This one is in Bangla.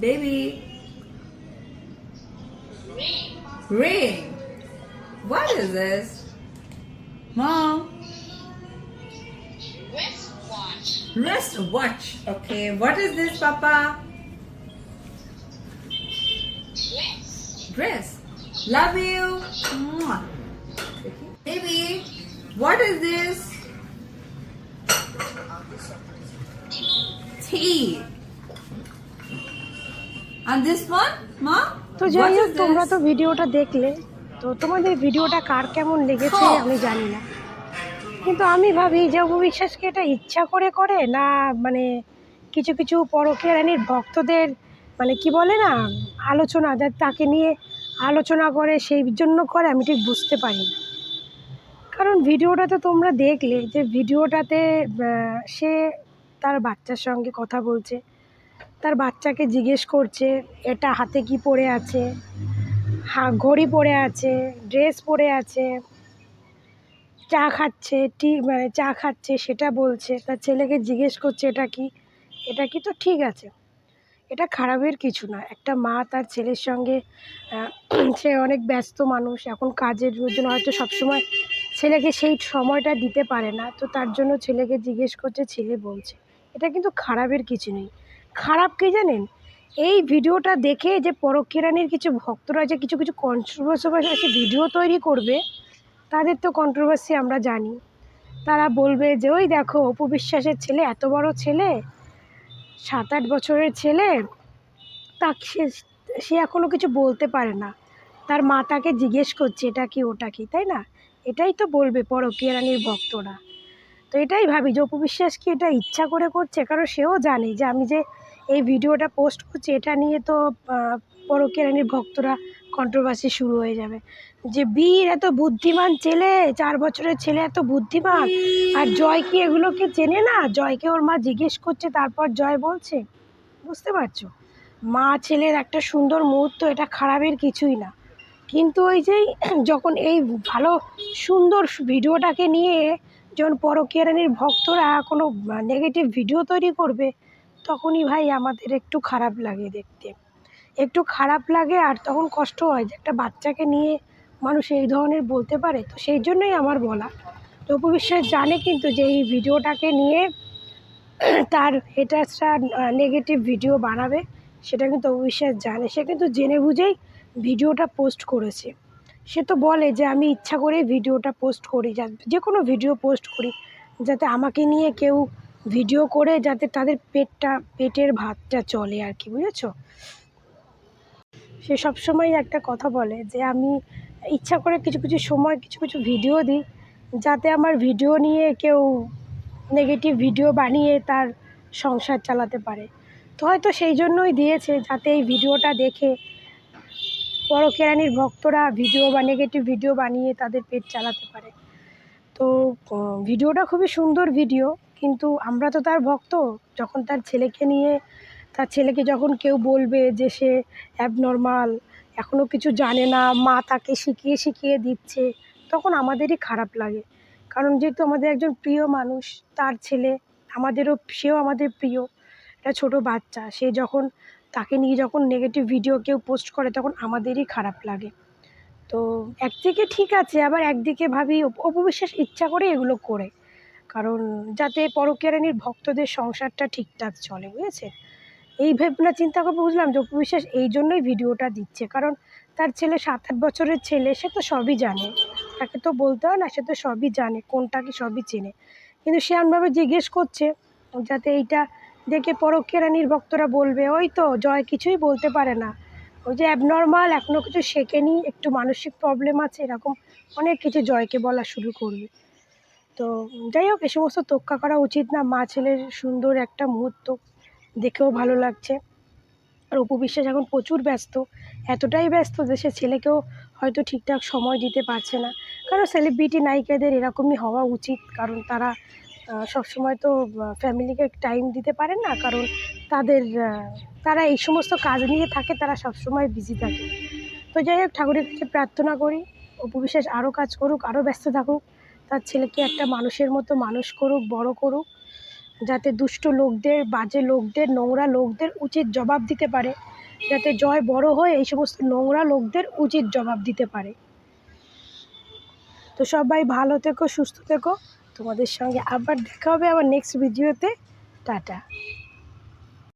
Baby. Ring. Ring. What is this? Mom. Wristwatch. Wristwatch. Okay. What is this, Papa? Dress. Dress. Love you. Mwah. Baby. What is this? Tea. And this one, Mom? তো যাই হোক তোমরা তো ভিডিওটা দেখলে। তো তোমাদের ভিডিওটা কার কেমন লেগেছে হ্যাঁ। আমি জানি না। কিন্তু আমি ভাবি যে অপবিশ্বাসকে এটা ইচ্ছা করে করে না মানে কিছু কিছু পরকীয়া রানীর ভক্তদের মানে কি বলে না আলোচনা যা তাকে নিয়ে আলোচনা করে সেই জন্য করে আমি ঠিক বুঝতে পারি না। কারণ ভিডিওটাতে তোমরা দেখলে যে ভিডিওটাতে সে তার বাচ্চার সঙ্গে কথা বলছে। তার বাচ্চাকে জিজ্ঞেস করছে, এটা হাতে কি পরে আছে? হা, ঘড়ি পরে আছে, ড্রেস পরে আছে, চা খাচ্ছে, টি মানে চা খাচ্ছে, সেটা বলছে। তার ছেলেকে জিজ্ঞেস করছে, এটা কি? এটা কি? তো ঠিক আছে। এটা খারাপের কিছু না। একটা মা তার ছেলের সঙ্গে সে অনেক ব্যস্ত মানুষ। এখন কাজের জন্য হয়তো সবসময় ছেলেকে সেই সময়টা দিতে পারে না। তো তার জন্য ছেলেকে জিজ্ঞেস করছে, ছেলে বলছে। এটা কিন্তু খারাপের কিছু নেই। খারাপ কি জানেন? এই ভিডিওটা দেখে যে পরকিরানির কিছু ভক্তরা যে কিছু কিছু কন্ট্রোভার্সি ভিডিও তৈরি করবে, তাদের তো কন্ট্রোভার্সি আমরা জানি। তারা বলবে যে, ওই দেখো, অপু বিশ্বাসের ছেলে, এত বড় ছেলে সাত আট বছরের ছেলে তা সে এখনও কিছু বলতে পারে না। তার মা তাকে জিজ্ঞেস করছে, এটা কি, ওটা কি? তাই না? এটাই তো বলবে পরকীয়া রানীর ভক্তরা। তো এটাই ভাবি যে অপু বিশ্বাস কি এটা ইচ্ছা করে করছে? কারণ সেও জানে যে আমি যে এই ভিডিওটা পোস্ট করছি এটা নিয়ে তো আহ, পরকীয়া রানীর ভক্তরা কন্ট্রোভার্সি শুরু হয়ে যাবে। যে বীর এত বুদ্ধিমান ছেলে চার বছরের ছেলে এত বুদ্ধিমান আর জয় কি এগুলোকে চেনে না? জয়কে ওর মা জিজ্ঞেস করছে তারপর জয় বলছে বুঝতে পারছ? মা ছেলের একটা সুন্দর মুহূর্ত এটা খারাপের কিছুই না। কিন্তু ওই যে যখন এই ভালো সুন্দর ভিডিওটাকে নিয়ে যখন পরকীয়া রানীর ভক্তরা কোনো নেগেটিভ ভিডিও তৈরি করবে, তখনই ভাই আমাদের একটু খারাপ লাগে দেখতে। একটু খারাপ লাগে আর তখন কষ্ট হয় যে একটা বাচ্চাকে নিয়ে মানুষ এই ধরনের বলতে পারে। তো সেই জন্যই আমার বলা। তো বিশ্বাস জানে কিন্তু যে এই ভিডিওটাকে নিয়ে তার হেটার্সরা নেগেটিভ ভিডিও বানাবে, সেটা কিন্তু অপু বিশ্বাস জানে। সে কিন্তু জেনে বুঝেই ভিডিওটা পোস্ট করেছে। সে তো বলে যে আমি ইচ্ছা করে ভিডিওটা পোস্ট করি, যা যে কোনো ভিডিও পোস্ট করি, যাতে আমাকে নিয়ে কেউ ভিডিও করে, যাতে তাদের পেটটা, পেটের ভাতটা চলে আর কি, বুঝেছ? সে সবসময় একটা কথা বলে যে আমি ইচ্ছা করে কিছু কিছু সময়, কিছু কিছু ভিডিও দিই, যাতে আমার ভিডিও নিয়ে কেউ নেগেটিভ ভিডিও বানিয়ে তার সংসার চালাতে পারে। তো হয়তো সেই জন্যই দিয়েছে, যাতে এই ভিডিওটা দেখে পরকেরানির ভক্তরা ভিডিও বা নেগেটিভ ভিডিও বানিয়ে তাদের পেট চালাতে পারে। তো ভিডিওটা খুবই সুন্দর ভিডিও কিন্তু আমরা তো তার ভক্ত, যখন তার ছেলেকে নিয়ে, তার ছেলেকে যখন কেউ বলবে যে সে অ্যাবনর্মাল এখনও কিছু জানে না, মা তাকে শিখিয়ে শিখিয়ে দিচ্ছে, তখন আমাদেরই খারাপ লাগে। কারণ যেহেতু আমাদের একজন প্রিয় মানুষ, তার ছেলে আমাদেরও, সেও আমাদের প্রিয়, একটা ছোট বাচ্চা, সে যখন তাকে নিয়ে যখন নেগেটিভ ভিডিও কেউ পোস্ট করে, তখন আমাদেরই খারাপ লাগে। তো একদিকে ঠিক আছে, আবার একদিকে ভাবি অপবিশ্বাস ইচ্ছা করে এগুলো করে। কারণ যাতে পরকেরানির ভক্তদের সংসারটা ঠিকঠাক চলে, বুঝেছে? এই ভাবনা চিন্তা করে বুঝলাম যে অপবিশ্বাস এই জন্যই ভিডিওটা দিচ্ছে। কারণ তার ছেলে সাত আট বছরের ছেলে, সে তো সবই জানে। তাকে তো বলতে হয় না, সে তো সবই জানে, কোনটা কি সবই চেনে। কিন্তু সে এমনভাবে জিজ্ঞেস করছে, যাতে এইটা দেখে পরকেরানির ভক্তরা বলবে, ওই তো, জয় কিছুই বলতে পারে না। ওই যে অ্যাবনর্মাল এখনও কিছু শেখেনি, একটু মানসিক প্রবলেম আছে, এরকম অনেক কিছু জয়কে বলা শুরু করবে। তো যাই হোক, এ সমস্ত তোক্কা করা উচিত না, মা ছেলের সুন্দর একটা মুহূর্ত, দেখেও ভালো লাগছে। আর অপু বিশ্বাস এখন প্রচুর ব্যস্ত, এতটাই ব্যস্ত যে সে ছেলেকেও হয়তো ঠিকঠাক সময় দিতে পারছে না। কারণ সেলিব্রিটি নায়িকাদের এরকমই হওয়া উচিত, কারণ তারা সবসময় তো ফ্যামিলিকে টাইম দিতে পারে না, কারণ তাদের তারা এই সমস্ত কাজ নিয়ে থাকে, তারা সবসময় বিজি থাকে। তো যাই হোক, ঠাকুরের কাছে প্রার্থনা করি, অপু বিশ্বাস আরও কাজ করুক আরও ব্যস্ত থাকুক, তার ছেলেকে একটা মানুষের মতো মানুষ করুক, বড় করুক, যাতে দুষ্ট লোকদের, বাজে লোকদের, নোংরা লোকদের উচিত জবাব দিতে পারে, যাতে জয় বড় হয়ে এই সমস্ত নোংরা লোকদের উচিত জবাব দিতে পারে। তো সবাই ভালো থেকো, সুস্থ থেকো। তোমাদের সঙ্গে আবার দেখা হবে আবার নেক্সট ভিডিওতে টাটা।